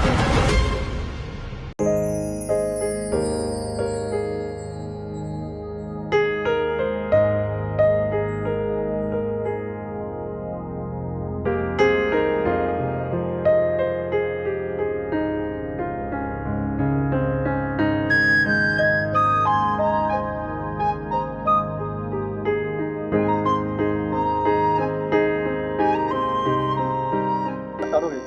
Thank you.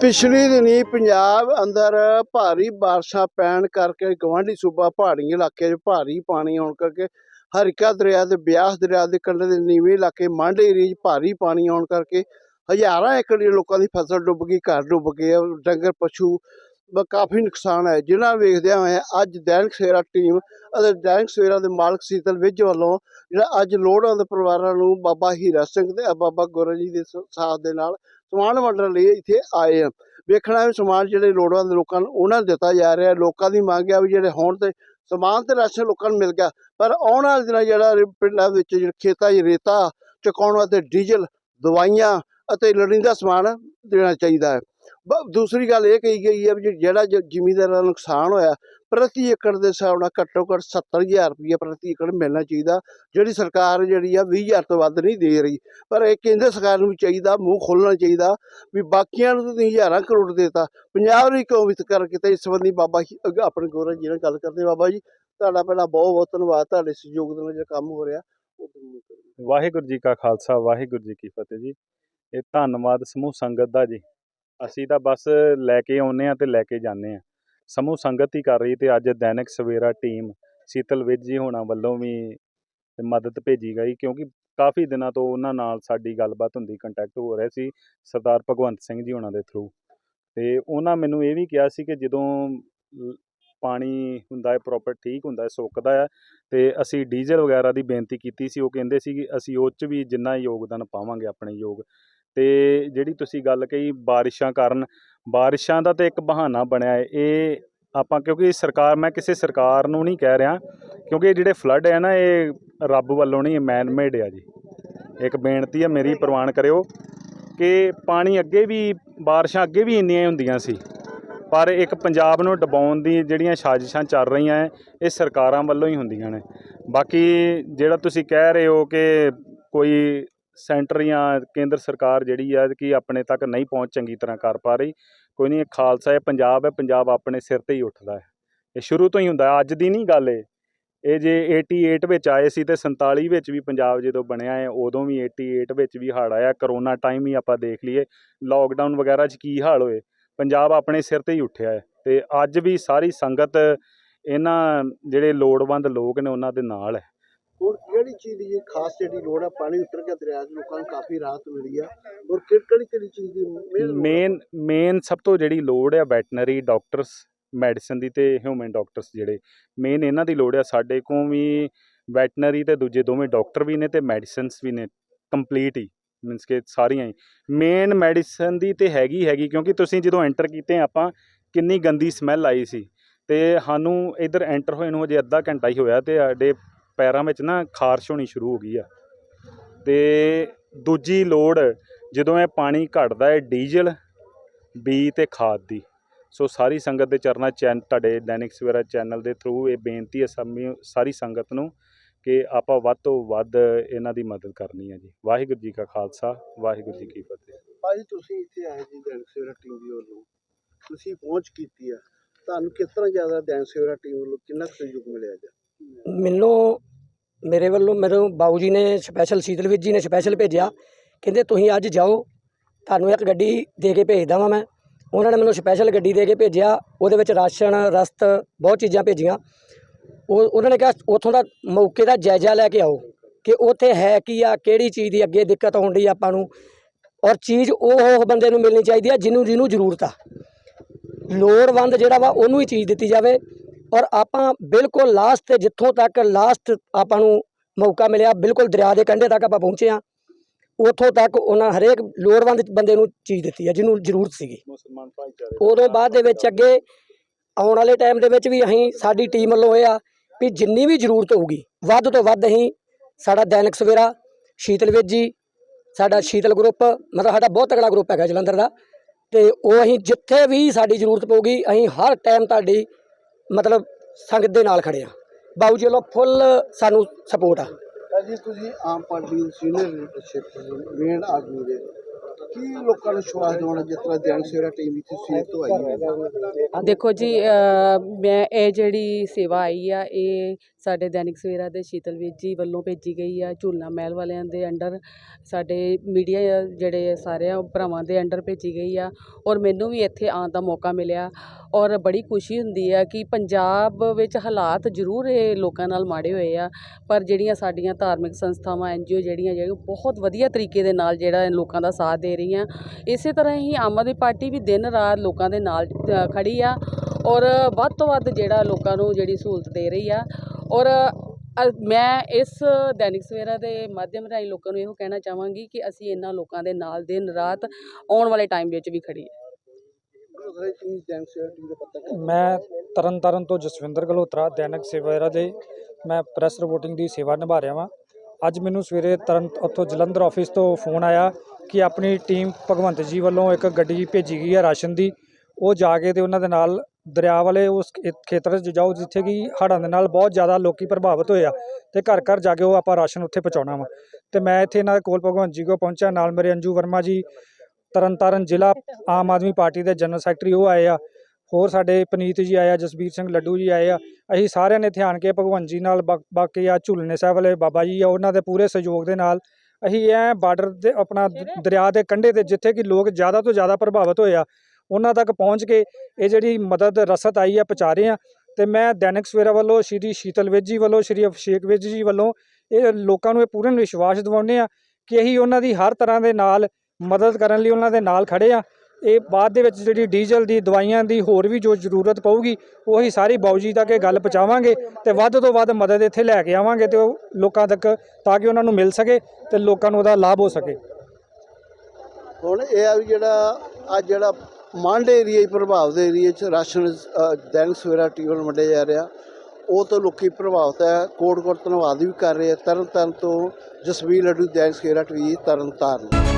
ਪਿਛਲੇ ਦਿਨੀ ਪੰਜਾਬ ਅੰਦਰ ਭਾਰੀ ਬਾਰਿਸ਼ਾਂ ਪੈਣ ਕਰਕੇ ਗਵਾਂਢੀ ਸੂਬਾ ਪਹਾੜੀ ਇਲਾਕੇ 'ਚ ਭਾਰੀ ਪਾਣੀ ਆਉਣ ਕਰਕੇ ਹਰਿਕਾ ਦਰਿਆ ਤੇ ਬਿਆਸ ਦਰਿਆ ਦੇ ਕੰਢੇ ਦੇ ਨੀਵੇਂ ਇਲਾਕੇ, ਮੰਡ ਏਰੀਏ 'ਚ ਭਾਰੀ ਪਾਣੀ ਆਉਣ ਕਰਕੇ ਹਜ਼ਾਰਾਂ ਏਕੜ ਲੋਕਾਂ ਦੀ ਫਸਲ ਡੁੱਬ ਗਈ, ਘਰ ਡੁੱਬ ਗਏ ਡੰਗਰ, ਪਸ਼ੂ ਦਾ ਕਾਫੀ ਨੁਕਸਾਨ ਹੈ। ਜਿਹਨਾਂ ਵੇਖਦਿਆਂ ਹੋਇਆ ਅੱਜ ਦੈਨਿਕ ਸਵੇਰਾ ਟੀਮ ਅਤੇ ਦੈਨਿਕ ਸਵੇਰਾ ਦੇ ਮਾਲਕ ਸੀਤਲ ਵਿਜ ਵੱਲੋਂ ਜਿਹੜਾ ਅੱਜ ਲੋੜਵੰਦ ਪਰਿਵਾਰਾਂ ਨੂੰ ਬਾਬਾ ਹੀਰਾ ਸਿੰਘ ਤੇ ਬਾਬਾ ਗੁਰੂ ਜੀ ਦੇ ਸਾਥ ਦੇ ਨਾਲ ਸਮਾਨ ਵੰਡਣ ਲਈ ਇੱਥੇ ਆਏ ਆ। ਵੇਖਣਾ ਵੀ ਸਮਾਨ ਜਿਹੜੇ ਲੋੜਵੰਦ ਲੋਕਾਂ ਨੂੰ ਉਹਨਾਂ ਨੂੰ ਦਿੱਤਾ ਜਾ ਰਿਹਾ ਲੋਕਾਂ ਦੀ ਮੰਗ ਆ ਵੀ ਜਿਹੜੇ ਹੋਣ ਤੇ ਸਮਾਨ ਤੇ ਰਾਸ਼ਨ ਲੋਕਾਂ ਨੂੰ ਮਿਲ ਗਿਆ। ਪਰ ਆਉਣ ਵਾਲੇ ਦਿਨਾਂ ਜਿਹੜਾ ਪਿੰਡਾਂ ਵਿੱਚ ਜਿਹੜਾ ਖੇਤਾਂ 'ਚ ਰੇਤਾ ਚੁਕਾਉਣ ਵਾਸਤੇ ਡੀਜ਼ਲ, ਦਵਾਈਆਂ ਅਤੇ ਲੋੜੀਂਦਾ ਸਮਾਨ ਦੇਣਾ ਚਾਹੀਦਾ ਹੈ। ਬ- ਦੂਸਰੀ ਗੱਲ ਇਹ ਕਹੀ ਗਈ ਹੈ ਵੀ ਜਿਹੜਾ ਜ- ਜ਼ਿਮੀਂਦਾਰਾਂ ਦਾ ਨੁਕਸਾਨ ਹੋਇਆ ਪ੍ਰਤੀ ਏਕੜ ਦੇ ਹਿਸਾਬ ਨਾਲ ਘੱਟੋ ਘੱਟ 70000 ਰੁਪਏ ਪ੍ਰਤੀ ਏਕੜ ਮਿਲਣਾ ਚਾਹੀਦਾ, ਜਿਹੜੀ ਸਰਕਾਰ ਜਿਹੜੀ ਆ 20000 ਤੋਂ ਵੱਧ ਨਹੀਂ ਦੇ ਰਹੀ। ਪਰ ਇਹ ਕੇਂਦਰ ਸਰਕਾਰ ਨੂੰ ਚਾਹੀਦਾ, ਮੂੰਹ ਖੋਲਣਾ ਚਾਹੀਦਾ ਵੀ ਬਾਕੀਆਂ ਨੂੰ ਤੁਸੀਂ ਹਜ਼ਾਰਾਂ ਕਰੋੜ ਦੇਤਾ। ਪੰਜਾਬ ਨੂੰ ਕਿਉਂ ਵਿਤਕਰ ਕੀਤਾ? ਇਸ ਸੰਬੰਧੀ ਬਾਬਾ ਜੀ ਆਪਣੇ ਗੋਰਾ ਜੀ ਨਾਲ ਗੱਲ ਕਰਦੇ ਬਾਬਾ ਜੀ। ਤੁਹਾਡਾ ਪਹਿਲਾਂ ਬਹੁਤ ਬਹੁਤ ਧੰਨਵਾਦ, ਤੁਹਾਡੇ ਸਹਿਯੋਗ ਦੇ ਨਾਲ ਜਿਹੜਾ ਕੰਮ ਹੋ ਰਿਹਾ ਵਾਹਿਗੁਰੂ ਜੀ ਕਾ ਖਾਲਸਾ, ਵਾਹਿਗੁਰੂ ਜੀ ਕੀ ਫਤਿਹ ਜੀ। ਇਹ ਧੰਨਵਾਦ ਸਮੂਹ ਸੰਗਤ ਦਾ ਜੀ। ਅਸੀਂ ਤਾਂ ਬਸ ਲੈ ਕੇ ਆਉਨੇ ਆ ਤੇ ਲੈ ਕੇ ਜਾਂਦੇ ਆ ਸਮੂਹ ਸੰਗਤ ਹੀ ਕਰ ਰਹੀ ਤੇ ਅੱਜ ਦੈਨਿਕ ਸਵੇਰਾ ਟੀਮ ਸੀਤਲ ਵਿਜ ਜੀ ਹੋਣਾ ਵੱਲੋਂ ਵੀ ਮਦਦ ਭੇਜੀ ਗਈ, ਕਿਉਂਕਿ ਕਾਫੀ ਦਿਨਾਂ ਤੋਂ ਉਹਨਾਂ ਨਾਲ ਸਾਡੀ ਗੱਲਬਾਤ ਹੁੰਦੀ ਕੰਟੈਕਟ ਹੋ ਰਿਹਾ ਸੀ ਸਰਦਾਰ ਭਗਵੰਤ ਸਿੰਘ ਜੀ ਹੋਣਾ ਦੇ ਥਰੂ ਤੇ ਉਹਨਾਂ ਮੈਨੂੰ ਇਹ ਵੀ ਕਿਹਾ ਸੀ ਕਿ ਜਦੋਂ ਪਾਣੀ ਹੁੰਦਾ ਹੈ ਪ੍ਰੋਪਰ ਠੀਕ ਹੁੰਦਾ ਹੈ, ਸੁੱਕਦਾ ਹੈ ਤੇ ਅਸੀਂ ਡੀਜ਼ਲ ਵਗੈਰਾ ਦੀ ਬੇਨਤੀ ਕੀਤੀ ਸੀ, ਉਹ ਕਹਿੰਦੇ ਸੀ ਕਿ ਅਸੀਂ ਉਹ 'ਚ ਵੀ ਜਿੰਨਾ ਯੋਗਦਾਨ ਪਾਵਾਂਗੇ, ਆਪਣੇ ਯੋਗ ਤੇ ਜਿਹੜੀ ਤੁਸੀਂ ਗੱਲ ਕਹੀ ਬਾਰਿਸ਼ਾਂ ਕਾਰਨ, ਬਾਰਿਸ਼ਾਂ ਦਾ ਤੇ ਇੱਕ ਬਹਾਨਾ ਬਣਿਆ ਹੈ ਇਹ ਆਪਾਂ ਕਿਉਂਕਿ ਸਰਕਾਰ, ਮੈਂ ਕਿਸੇ ਸਰਕਾਰ ਨੂੰ ਨਹੀਂ ਕਹਿ ਰਿਹਾ, ਕਿਉਂਕਿ ਇਹ ਜਿਹੜੇ ਫਲੱਡ ਹੈ ਨਾ, ਇਹ ਰੱਬ ਵੱਲੋਂ ਨਹੀਂ ਮੈਨ ਮੇਡ ਆ ਜੀ। ਇੱਕ ਬੇਨਤੀ ਹੈ ਮੇਰੀ ਪ੍ਰਵਾਨ ਕਰਿਓ ਕਿ ਪਾਣੀ ਅੱਗੇ ਵੀ, ਬਾਰਿਸ਼ਾਂ ਅੱਗੇ ਵੀ ਇੰਨੀਆਂ ਹੀ ਹੁੰਦੀਆਂ ਸੀ। ਪਰ ਇੱਕ ਪੰਜਾਬ ਨੂੰ ਡਬਾਉਣ ਦੀ ਜਿਹੜੀਆਂ ਸਾਜ਼ਿਸ਼ਾਂ ਚੱਲ ਰਹੀਆਂ ਹੈ ਇਹ ਸਰਕਾਰਾਂ ਵੱਲੋਂ ਹੀ ਹੁੰਦੀਆਂ ਨੇ। ਬਾਕੀ ਜਿਹੜਾ ਤੁਸੀਂ ਕਹਿ ਰਹੇ ਹੋ ਕਿ ਕੋਈ ਸੈਂਟਰ ਜਾਂ ਕੇਂਦਰ ਸਰਕਾਰ ਜਿਹੜੀ ਆ ਕਿ ਆਪਣੇ ਤੱਕ ਨਹੀਂ ਪਹੁੰਚ ਚੰਗੀ ਤਰ੍ਹਾਂ ਕਰ ਪਾ ਰਹੀ। ਕੋਈ ਨਹੀਂ, ਇਹ ਖਾਲਸਾ ਹੈ, ਪੰਜਾਬ ਹੈ, ਪੰਜਾਬ ਆਪਣੇ ਸਿਰ ਤੇ ਹੀ ਉੱਠਦਾ ਹੈ। ਇਹ ਸ਼ੁਰੂ ਤੋਂ ਹੀ ਹੁੰਦਾ ਅੱਜ ਦੀ ਨਹੀਂ ਗੱਲ ਇਹ। ਇਹ ਜੇ 88 ਵਿੱਚ ਆਏ ਸੀ ਤੇ 47 ਵਿੱਚ ਵੀ ਪੰਜਾਬ ਜਦੋਂ ਬਣਿਆ ਹੈ, ਉਦੋਂ ਵੀ 88 ਵਿੱਚ ਵੀ ਹੜ੍ਹ ਆਇਆ। ਕਰੋਨਾ ਟਾਈਮ ਹੀ ਆਪਾਂ ਦੇਖ ਲਈਏ ਲੋਕਡਾਊਨ ਵਗੈਰਾ 'ਚ ਕੀ ਹਾਲ ਹੋਏ। ਪੰਜਾਬ ਆਪਣੇ ਸਿਰ ਤੇ ਹੀ ਉੱਠਿਆ ਹੈ ਤੇ ਅੱਜ ਵੀ ਸਾਰੀ ਸੰਗਤ ਇਹਨਾਂ ਜਿਹੜੇ ਲੋੜਵੰਦ ਲੋਕ ਨੇ ਉਹਨਾਂ ਦੇ ਨਾਲ ਹੈ। ਹੁਣ ਕਿਹੜੀ ਚੀਜ਼ ਦੀ ਖਾਸ ਜਿਹੜੀ ਲੋੜ ਆ? ਪਾਣੀ ਉਤਰ ਕੇ ਦਰਿਆ 'ਚ ਲੋਕਾਂ ਨੂੰ ਕਾਫੀ ਰਾਹਤ ਮਿਲੀ ਆ। ਔਰ ਕਿਹੜੀ ਕਿਹੜੀ ਚੀਜ਼ ਦੀ ਮੇਨ ਮੇਨ ਸਭ ਤੋਂ ਜਿਹੜੀ ਲੋੜ ਆ ਵੈਟਨਰੀ ਡਾਕਟਰਸ ਮੈਡੀਸਨ ਦੀ ਤੇ ਹਿਊਮਨ ਡਾਕਟਰਸ ਜਿਹੜੇ ਮੇਨ ਇਹਨਾਂ ਦੀ ਲੋੜ ਆ। ਸਾਡੇ ਕੋਲ ਵੀ ਵੈਟਨਰੀ ਤੇ ਦੂਜੇ ਦੋਵੇਂ ਡਾਕਟਰ ਵੀ ਨੇ ਤੇ ਮੈਡੀਸਨਸ ਵੀ ਨੇ ਕੰਪਲੀਟ ਹੀ ਮੀਨਸ ਕਿ ਸਾਰੀਆਂ ਹੀ। ਮੇਨ ਮੈਡੀਸਨ ਦੀ ਤੇ ਹੈਗੀ ਹੈਗੀ, ਕਿਉਂਕਿ ਤੁਸੀਂ ਜਦੋਂ ਐਂਟਰ ਕੀਤੇ ਆਪਾਂ, ਕਿੰਨੀ ਗੰਦੀ ਸਮੈਲ ਆਈ ਸੀ। ਤੇ ਸਾਨੂੰ ਇਧਰ ਐਂਟਰ ਹੋਏ ਨੂੰ ਅਜੇ ਅੱਧਾ ਘੰਟਾ ਹੀ ਹੋਇਆ ਤੇ ਸਾਡੇ ਪੈਰਾਂ ਵਿੱਚ ਨਾ ਖਾਰਸ਼ ਹੋਣੀ ਸ਼ੁਰੂ ਹੋ ਗਈ ਆ। ਤੇ ਦੂਜੀ ਲੋੜ ਜਦੋਂ ਇਹ ਪਾਣੀ ਘਟਦਾ ਹੈ ਡੀਜ਼ਲ ਬੀ ਤੇ ਖਾਦ ਦੀ। ਸੋ ਸਾਰੀ ਸੰਗਤ ਦੇ ਚਰਨਾਂ ਚੈਨ ਤੁਹਾਡੇ ਦੈਨਿਕ ਸਵੇਰਾ ਚੈਨਲ ਦੇ ਥਰੂ ਇਹ ਬੇਨਤੀ ਹੈ ਸਾਰੀ ਸੰਗਤ ਨੂੰ ਕਿ ਆਪਾਂ ਵੱਧ ਤੋਂ ਵੱਧ ਇਹਨਾਂ ਦੀ ਮਦਦ ਕਰਨੀ ਹੈ ਜੀ। ਵਾਹਿਗੁਰੂ ਜੀ ਕਾ ਖਾਲਸਾ ਵਾਹਿਗੁਰੂ ਜੀ ਕੀ ਫਤਿਹ। ਭਾਜੀ ਤੁਸੀਂ ਇੱਥੇ ਆਏ ਜੀ ਦੈਨਿਕ ਸਵੇਰਾ ਟੀਮ ਦੀ ਵੱਲੋਂ। ਤੁਸੀਂ ਪਹੁੰਚ ਕੀਤੀ ਆ। ਤੁਹਾਨੂੰ ਕਿਸ ਤਰ੍ਹਾਂ ਜ਼ਿਆਦਾ ਦੈਨਿਕ ਸਵੇਰਾ ਟੀਮ ਵੱਲੋਂ ਕਿੰਨਾ ਕੁ ਸਹਿਯੋਗ ਮਿਲਿਆ ਜੀ? ਮੈਨੂੰ ਮੇਰੇ ਵੱਲੋਂ ਮੈਨੂੰ ਬਾਊ ਜੀ ਨੇ ਸਪੈਸ਼ਲ ਸ਼ੀਤਲਵੀਰ ਜੀ ਨੇ ਸਪੈਸ਼ਲ ਭੇਜਿਆ। ਕਹਿੰਦੇ, ਤੁਸੀਂ ਅੱਜ ਜਾਓ, ਤੁਹਾਨੂੰ ਇੱਕ ਗੱਡੀ ਦੇ ਕੇ ਭੇਜਦਾ ਵਾਂ ਮੈਂ। ਉਹਨਾਂ ਨੇ ਮੈਨੂੰ ਸਪੈਸ਼ਲ ਗੱਡੀ ਦੇ ਕੇ ਭੇਜਿਆ। ਉਹਦੇ ਵਿੱਚ ਰਾਸ਼ਨ, ਰਸਤ, ਬਹੁਤ ਚੀਜ਼ਾਂ ਭੇਜੀਆਂ। ਉਹ, ਉਹਨਾਂ ਨੇ ਕਿਹਾ, ਉੱਥੋਂ ਦਾ ਮੌਕੇ ਦਾ ਜਾਇਜ਼ਾ ਲੈ ਕੇ ਆਓ ਕਿ ਉੱਥੇ ਹੈ ਕੀ ਆ, ਕਿਹੜੀ ਚੀਜ਼ ਦੀ ਅੱਗੇ ਦਿੱਕਤ ਆਉਣ ਡਈ ਆਪਾਂ ਨੂੰ। ਔਰ ਚੀਜ਼ ਉਹ ਉਹ ਬੰਦੇ ਨੂੰ ਮਿਲਣੀ ਚਾਹੀਦੀ ਆ, ਜਿਹਨੂੰ ਜਿਹਨੂੰ ਜ਼ਰੂਰਤ ਆ। ਲੋੜਵੰਦ ਜਿਹੜਾ ਵਾ, ਉਹਨੂੰ ਹੀ ਚੀਜ਼ ਦਿੱਤੀ ਜਾਵੇ। ਔਰ ਆਪਾਂ ਬਿਲਕੁਲ ਲਾਸਟ ਤੇ ਜਿੱਥੋਂ ਤੱਕ ਲਾਸਟ ਆਪਾਂ ਨੂੰ ਮੌਕਾ ਮਿਲਿਆ ਬਿਲਕੁਲ ਦਰਿਆ ਦੇ ਕੰਢੇ ਤੱਕ ਆਪਾਂ ਪਹੁੰਚੇ ਆ ਉੱਥੋਂ ਤੱਕ ਉਹਨਾਂ ਹਰੇਕ ਲੋੜਵੰਦ ਬੰਦੇ ਨੂੰ ਚੀਜ਼ ਦਿੱਤੀ ਆ ਜਿਹਨੂੰ ਜ਼ਰੂਰਤ ਸੀਗੀ। ਉਦੋਂ ਬਾਅਦ ਦੇ ਵਿੱਚ ਅੱਗੇ ਆਉਣ ਵਾਲੇ ਟਾਈਮ ਦੇ ਵਿੱਚ ਵੀ ਅਸੀਂ ਸਾਡੀ ਟੀਮ ਵੱਲੋਂ ਇਹ ਆ ਵੀ ਜਿੰਨੀ ਵੀ ਜ਼ਰੂਰਤ ਹੋਊਗੀ ਵੱਧ ਤੋਂ ਵੱਧ ਅਸੀਂ ਸਾਡਾ ਦੈਨਿਕ ਸਵੇਰਾ ਸ਼ੀਤਲਵਿਦ ਜੀ ਸਾਡਾ ਸ਼ੀਤਲ ਗਰੁੱਪ ਮਤਲਬ ਸਾਡਾ ਬਹੁਤ ਤਕੜਾ ਗਰੁੱਪ ਹੈਗਾ ਜਲੰਧਰ ਦਾ। ਤੇ ਉਹ ਅਸੀਂ ਜਿੱਥੇ ਵੀ ਸਾਡੀ ਜ਼ਰੂਰਤ ਪਊਗੀ ਅਸੀਂ ਹਰ ਟਾਈਮ ਤੁਹਾਡੀ ਮਤਲਬ ਸੰਗਤ ਦੇ ਨਾਲ ਖੜੇ ਆ। ਬਾਊ ਜੀ ਵੱਲੋਂ ਫੁੱਲ ਸਾਨੂੰ ਸਪੋਰਟ ਆ। ਭਾਜੀ ਤੁਸੀਂ ਆਮ ਪਾਰਟੀ ਦੇ ਸੀਨੀਅਰ ਲੀਡਰਸ਼ਿਪ ਮੇਨ ਆਦਮੀ ਦੇ। ਕੀ ਲੋਕਾਂ ਨੂੰ ਵਿਸ਼ਵਾਸ ਦਿਵਾਉਣਾ ਜਿਸ ਤਰ੍ਹਾਂ ਦੈਨਿਕ ਸਵੇਰਾ ਟੀਮ ਇੱਥੇ ਸਵੇਰ ਤੋਂ ਆਈ ਹੈ ਦੇਖੋ ਜੀ ਮੈਂ ਇਹ ਜਿਹੜੀ ਸੇਵਾ ਆਈ ਆ ਇਹ ਸਾਡੇ ਦੈਨਿਕ ਸਵੇਰਾ ਦੇ ਸ਼ੀਤਲਵੀਰ ਜੀ ਵੱਲੋਂ ਭੇਜੀ ਗਈ ਆ ਝੂਲਣਾ ਮਹਿਲ ਵਾਲਿਆਂ ਦੇ ਅੰਡਰ। ਸਾਡੇ ਮੀਡੀਆ ਜਿਹੜੇ ਸਾਰਿਆਂ ਭਰਾਵਾਂ ਦੇ ਅੰਡਰ ਭੇਜੀ ਗਈ ਆ। ਔਰ ਮੈਨੂੰ ਵੀ ਇੱਥੇ ਆਉਣ ਦਾ ਮੌਕਾ ਮਿਲਿਆ। ਔਰ ਬੜੀ ਖੁਸ਼ੀ ਹੁੰਦੀ ਆ ਕਿ ਪੰਜਾਬ ਵਿੱਚ ਹਾਲਾਤ ਜ਼ਰੂਰ ਇਹ ਲੋਕਾਂ ਨਾਲ ਮਾੜੇ ਹੋਏ ਆ ਪਰ ਜਿਹੜੀਆਂ ਸਾਡੀਆਂ ਧਾਰਮਿਕ ਸੰਸਥਾਵਾਂ ਐਨਜੀਓ ਜਿਹੜੀਆਂ ਜਿਹੜੀਆਂ ਬਹੁਤ ਵਧੀਆ ਤਰੀਕੇ ਦੇ ਨਾਲ ਜਿਹੜਾ ਲੋਕਾਂ ਦਾ ਸਾਥ ਦੇ ਰਹੀਆਂ। ਇਸੇ ਤਰ੍ਹਾਂ ਹੀ ਆਮ ਆਦਮੀ ਪਾਰਟੀ ਵੀ ਦਿਨ ਰਾਤ ਲੋਕਾਂ ਦੇ ਨਾਲ ਅ, ਖੜੀ ਆ ਔਰ ਵੱਧ ਤੋਂ ਵੱਧ ਜਿਹੜਾ ਲੋਕਾਂ ਨੂੰ ਜਿਹੜੀ ਸਹੂਲਤ ਦੇ ਰਹੀ ਆ ਔਰ ਮੈਂ ਇਸ ਦੈਨਿਕ ਸਵੇਰਾ ਦੇ ਮਾਧਿਅਮ ਰਾਹੀਂ ਲੋਕਾਂ ਨੂੰ ਇਹੋ ਕਹਿਣਾ ਚਾਹਾਂਗੀ ਕਿ ਅਸੀਂ ਇਹਨਾਂ ਲੋਕਾਂ ਦੇ ਨਾਲ ਦਿਨ ਰਾਤ ਆਉਣ ਵਾਲੇ ਟਾਈਮ ਵਿੱਚ ਵੀ ਖੜੀਏ ਦੂਸਰੇ ਤੁਸੀਂ ਦੈਨਿਕ ਸਵੇਰਾ ਟੀਮ ਦਾ ਪਤਾ ਮੈਂ ਤਰਨਤਾਰਨ ਤੋਂ ਜਸਵਿੰਦਰ ਗਲੋਤਰਾ, ਦੈਨਿਕ ਸੇਵਾਰਾ ਦੇ, ਮੈਂ ਪ੍ਰੈਸ ਰਿਪੋਰਟਿੰਗ ਦੀ ਸੇਵਾ ਨਿਭਾ ਰਿਹਾ ਵਾਂ। ਅੱਜ ਮੈਨੂੰ ਸਵੇਰੇ ਤਰਨ ਉੱਥੋਂ ਜਲੰਧਰ ਆਫਿਸ ਤੋਂ ਫੋਨ ਆਇਆ ਕਿ ਆਪਣੀ ਟੀਮ ਭਗਵੰਤ ਜੀ ਵੱਲੋਂ ਇੱਕ ਗੱਡੀ ਭੇਜੀ ਗਈ ਹੈ ਰਾਸ਼ਨ ਦੀ। ਉਹ ਜਾ ਕੇ ਤੇ ਉਹਨਾਂ ਦੇ ਨਾਲ ਦਰਿਆ ਵਾਲੇ ਉਸ ਖੇਤਰ 'ਚ ਜਾਓ ਜਿੱਥੇ ਕਿ ਹੜ੍ਹਾਂ ਦੇ ਨਾਲ ਬਹੁਤ ਜ਼ਿਆਦਾ ਲੋਕੀ ਪ੍ਰਭਾਵਿਤ ਹੋਇਆ ਆ ਤੇ ਘਰ ਘਰ ਜਾ ਕੇ ਉਹ ਆਪਾਂ ਰਾਸ਼ਨ ਉੱਥੇ ਪਹੁੰਚਾਉਣਾ ਵਾ। ਤੇ ਮੈਂ ਇੱਥੇ ਇਹਨਾਂ ਦੇ ਕੋਲ ਭਗਵੰਤ ਜੀ ਕੋਲ ਪਹੁੰਚਿਆ, ਨਾਲ ਮੇਰੇ ਅੰਜੂ ਵਰਮਾ ਜੀ ਤਰਨਤਾਰਨ ਜ਼ਿਲ੍ਹਾ ਆਮ ਆਦਮੀ ਪਾਰਟੀ ਦੇ ਜਨਰਲ ਸੈਕਟਰੀ ਉਹ ਆਏ ਆ। ਹੋਰ ਸਾਡੇ ਪਨੀਤ ਜੀ ਆਏ ਆ ਜਸਬੀਰ ਸਿੰਘ ਲੱਡੂ ਜੀ ਆਏ ਆ। ਅਸੀਂ ਸਾਰਿਆਂ ਨੇ ਧਿਆਨ ਕੇ ਭਗਵੰਤ ਜੀ ਨਾਲ ਬਾਕੀ ਆ ਝੁਲਨੇ ਸਾਹਿਬ ਵਾਲੇ ਬਾਬਾ ਜੀ ਆ ਉਹਨਾਂ ਦੇ ਪੂਰੇ ਸਹਿਯੋਗ ਦੇ ਨਾਲ ਅਸੀਂ ਐ ਬਾਰਡਰ ਦੇ ਆਪਣਾ ਦਰਿਆ ਦੇ ਕੰਢੇ ਤੇ ਜਿੱਥੇ ਕਿ ਲੋਕ ਜ਼ਿਆਦਾ ਤੋਂ ਜ਼ਿਆਦਾ ਪ੍ਰਭਾਵਿਤ ਹੋਏ ਆ ਉਹਨਾਂ ਤੱਕ ਪਹੁੰਚ ਕੇ ਇਹ ਜਿਹੜੀ ਮਦਦ ਰਸਦ ਆਈ ਆ ਪਹੁੰਚਾ ਰਹੇ ਆ। ਤੇ ਮੈਂ ਦੈਨਿਕ ਸਵੇਰਾ ਵੱਲੋਂ ਸ਼੍ਰੀ ਸ਼ੀਤਲ ਵਿਜ ਜੀ ਵੱਲੋਂ ਸ਼੍ਰੀ ਅਭਿਸ਼ੇਕ ਵਿਜ ਜੀ ਵੱਲੋਂ ਇਹ ਲੋਕਾਂ ਨੂੰ ਇਹ ਪੂਰਨ ਵਿਸ਼ਵਾਸ ਦਿਵਾਉਂਦੇ ਆ ਕਿ ਅਸੀਂ ਉਹਨਾਂ ਦੀ ਹਰ ਤਰ੍ਹਾਂ ਦੇ ਨਾਲ ਮਦਦ ਕਰਨ ਲਈ ਉਹਨਾਂ ਦੇ ਨਾਲ ਖੜੇ ਆ। ਇਹ ਬਾਅਦ ਦੇ ਵਿੱਚ ਜਿਹੜੀ ਡੀਜ਼ਲ ਦੀ, ਦਵਾਈਆਂ ਦੀ ਹੋਰ ਵੀ ਜੋ ਜ਼ਰੂਰਤ ਪਊਗੀ, ਉਹੀ ਸਾਰੀ ਬਾਊਜੀ ਤੱਕ ਇਹ ਗੱਲ ਪਹੁੰਚਾਵਾਂਗੇ ਤੇ ਵੱਧ ਤੋਂ ਵੱਧ ਮਦਦ ਇੱਥੇ ਲੈ ਕੇ ਆਵਾਂਗੇ ਤੇ ਉਹ ਲੋਕਾਂ ਤੱਕ ਤਾਂ ਕਿ ਉਹਨਾਂ ਨੂੰ ਮਿਲ ਸਕੇ ਤੇ ਲੋਕਾਂ ਨੂੰ ਉਹਦਾ ਲਾਭ ਹੋ ਸਕੇ। ਹੁਣ ਇਹ ਆ ਵੀ ਜਿਹੜਾ ਅੱਜ ਜਿਹੜਾ ਮੰਡ ਏਰੀਆ ਪ੍ਰਭਾਵਿਤ ਏਰੀਆ ਚ ਰਾਸ਼ਨ ਦੈਨਿਕ ਸਵੇਰਾ ਟੀਮ ਵੱਲੋਂ ਵੰਡਿਆ ਜਾ ਰਿਹਾ। ਉਹ ਤੋਂ ਲੋਕੀ ਪ੍ਰਭਾਵਿਤ ਹੈ ਕੋਟ ਕੋਟ ਧੰਨਵਾਦ ਵੀ ਕਰ ਰਹੇ ਆ ਤਰਨ ਤਾਰਨ ਤੋਂ ਜਸਵੀਰ ਲੱਡੂ ਦੈਨਿਕ ਸਵੇਰਾ ਟੀਵੀ ਤਰਨ ਤਾਰਨ